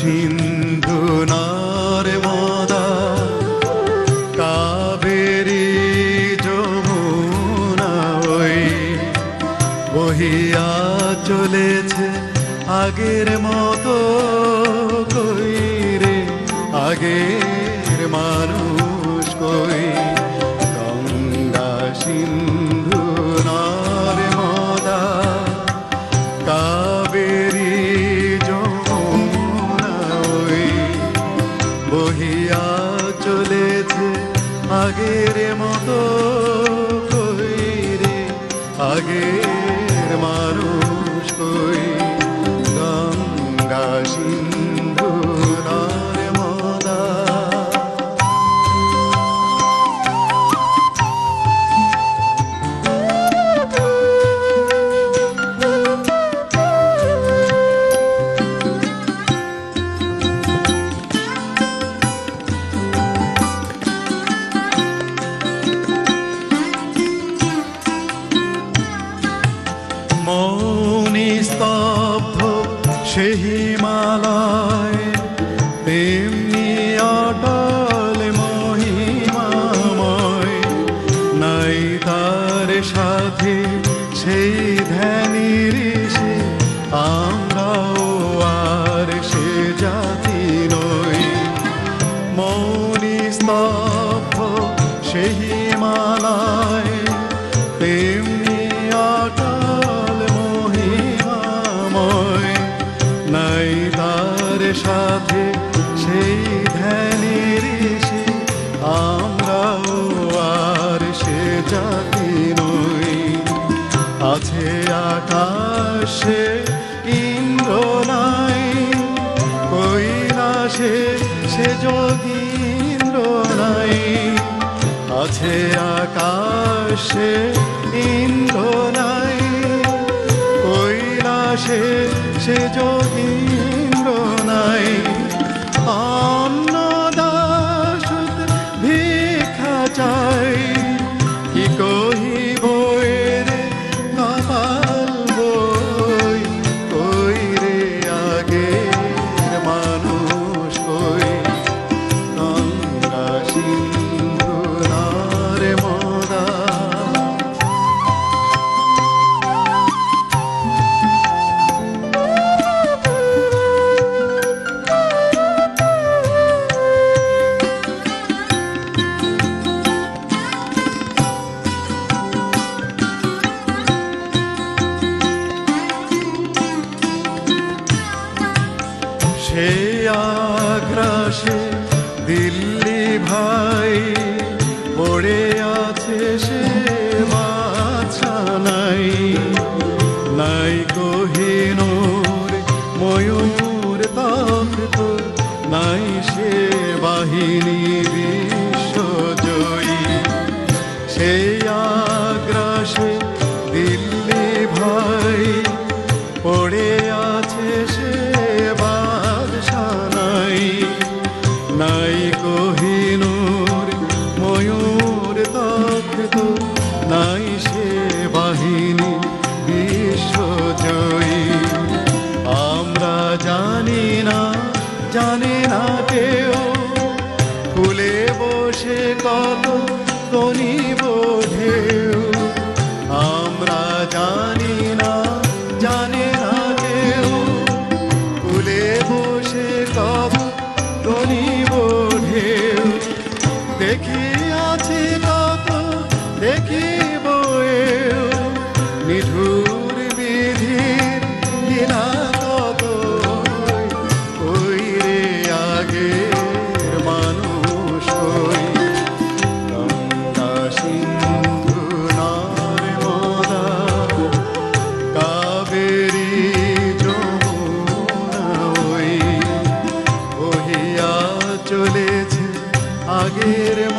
সিন্ধু নর্মদা কাবেরী যমুনা ওই বহিয়া চলেছে আগের মতো কই রে? আগের মানুষ কই? গঙ্গা সিন্ধু আগের মতো কই রে আগের মানুষ কই গঙ্গা স্তব্ধ সে আকাশে ইন্দ্র নাই কৈলাসে সে যদি ইন্দ্র নাই আছে আকাশে ইন্দ্র নাই কৈলাসে সে যোগীন্দ্র আগ্রাসে দিল্লি ভাই, পড়ে আছে সে নাই। নাই কোহিনুর ময়ূর তপ্ত নাই সে বাহিনী বিশ্বজয়ী। সে আগ্রাসে কহিনুর ময়ূর তখ্ত देखी get it